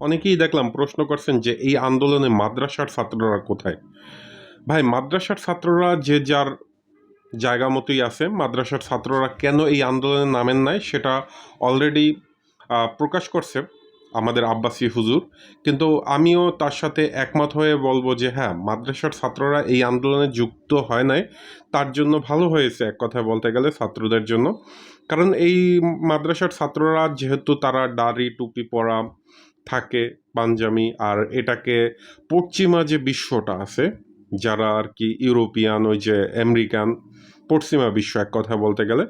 অনেকেই দেখলাম প্রশ্ন করছেন যে এই আন্দোলনে মাদ্রাসার ছাত্ররা কোথায়? ভাই, মাদ্রাসার ছাত্ররা যে যার জায়গা মতোই আছে, মাদ্রাসার ছাত্ররা কেন এই আন্দোলনে নামেন নাই সেটা অলরেডি প্রকাশ করছে আমাদের আব্বাসী হুজুর। কিন্তু আমিও তার সাথে একমত হয়ে বলব যে হ্যাঁ মাদ্রাসার ছাত্ররা এই আন্দোলনে যুক্ত হয় নাই, তার জন্য ভালো হয়েছে এক কথায় বলতে গেলে ছাত্রদের জন্য। কারণ এই মাদ্রাসার ছাত্ররা যেহেতু তারা দাড়ি, টুপি পরা থাকে পাঞ্জামি আর এটাকে পশ্চিমা যে বিশ্বটা আছে, যারা আর কি ইউরোপিয়ান, ওই যে আমেরিকান, পশ্চিমা বিশ্ব এক কথা বলতে গেলে,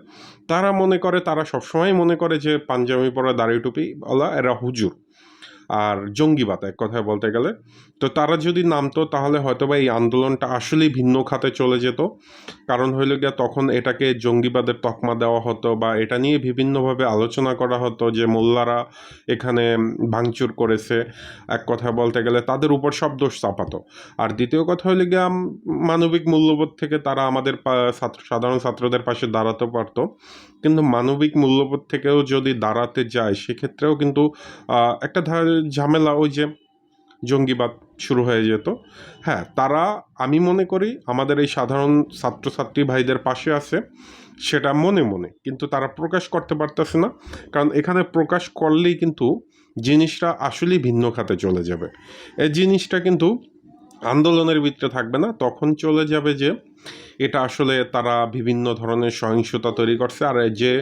তারা মনে করে, তারা সবসময় মনে করে যে পাঞ্জাবি পরা দাড়ি টুপি ওলা এরা হুজুর। আর জঙ্গিবাদ এক কথায় বলতে গেলে। তো তারা যদি নামতো, তাহলে হয়তো বা এই আন্দোলনটা আসলেই ভিন্ন খাতে চলে যেত। কারণ হইল গিয়া তখন এটাকে জঙ্গিবাদের তকমা দেওয়া হতো বা এটা নিয়ে বিভিন্নভাবে আলোচনা করা হতো যে মোল্লারা এখানে ভাঙচুর করেছে, এক কথা বলতে গেলে তাদের উপর সব দোষ চাপাতো। আর দ্বিতীয় কথা হইলে গিয়া মানবিক মূল্যবোধ থেকে তারা আমাদের ছাত্র, সাধারণ ছাত্রদের পাশে দাঁড়াতে পারতো। কিন্তু মানবিক মূল্যবোধ থেকেও যদি দাঁড়াতে যায়, সেক্ষেত্রেও কিন্তু একটা ধা- ঝামেলা ওই যে জঙ্গিবাদ শুরু হয়ে যেত। হ্যাঁ তারা আমি মনে করি আমাদের এই সাধারণ ছাত্রছাত্রী ভাইদের পাশে আছে, সেটা মনে মনে, কিন্তু তারা প্রকাশ করতে পারতেছে না। কারণ এখানে প্রকাশ করলেই কিন্তু জিনিসটা আসলেই ভিন্ন খাতে চলে যাবে। এই জিনিসটা কিন্তু আন্দোলনের ভিতরে থাকবে না, তখন চলে যাবে যে এটা আসলে তারা বিভিন্ন ধরনের সহিংসতা তৈরি করছে। আর যে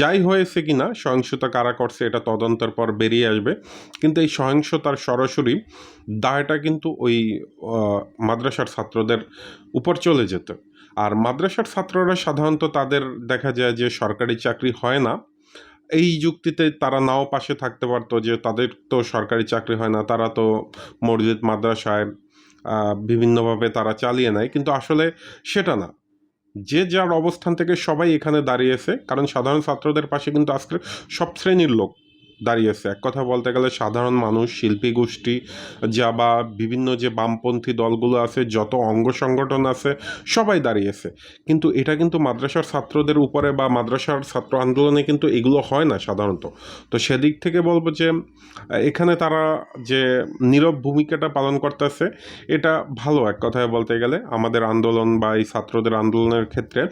যাই হয়েছে কি না সহিংসতা কারা করছে এটা তদন্তের পর বেরিয়ে আসবে। কিন্তু এই সহিংসতার সরাসরি দায়টা কিন্তু ওই মাদ্রাসার ছাত্রদের উপর চলে যেত। আর মাদ্রাসার ছাত্ররা সাধারণত তাদের দেখা যায় যে সরকারি চাকরি হয় না। এই যুক্তিতে তারা নাও পাশে থাকতে পারতো যে তাদের তো সরকারি চাকরি হয় না, তারা তো মসজিদ, মাদ্রাসায় বিভিন্নভাবে তারা চালিয়ে নেয়, কিন্তু আসলে সেটা না। যে যার অবস্থান থেকে সবাই এখানে দাঁড়িয়েছে, কারণ সাধারণ ছাত্রদের পাশে কিন্তু আজকের সব শ্রেণির লোক। দাঁড়িয়েছে। এক কথা বলতে গেলে সাধারণ মানুষ, শিল্পী গোষ্ঠী, যা বা বিভিন্ন যে বামপন্থী দলগুলো আছে, যত অঙ্গ সংগঠন আছে, সবাই দাঁড়িয়েছে। কিন্তু এটা কিন্তু মাদ্রাসার ছাত্রদের উপরে বা মাদ্রাসার ছাত্র আন্দোলনে কিন্তু এগুলো হয় না সাধারণত। তো সেদিক থেকে বলব যে, এখানে তারা যে নীরব ভূমিকাটা পালন করতেছে, এটা ভালো এক কথায় বলতে গেলে। আমাদের আন্দোলন বা এই ছাত্রদের আন্দোলনের ক্ষেত্রে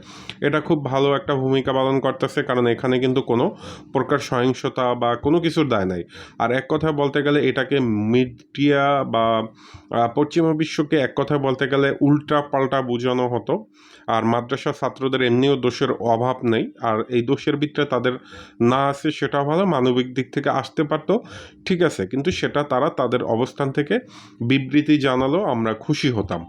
এটা খুব ভালো একটা ভূমিকা পালন করতেছে। কারণ এখানে কিন্তু কোনো প্রকার সহিংসতা বা কোনো কিছুর দায় নাই। আর এক কথায় বলতে গেলে এটাকে মিডিয়া বা পশ্চিমা বিশ্বকে এক কথায় বলতে গেলে উল্টা পাল্টা বোঝানো হতো। আর মাদ্রাসা ছাত্রদের এমনিও দোষের অভাব নেই। আর এই দোষের ভিতরে তাদের না আছে সেটা ভালো মানবিক দিক থেকে আসতে পারতো। ঠিক আছে, কিন্তু সেটা তারা তাদের অবস্থান থেকে বিবৃতি জানালো, আমরা খুশি হতাম।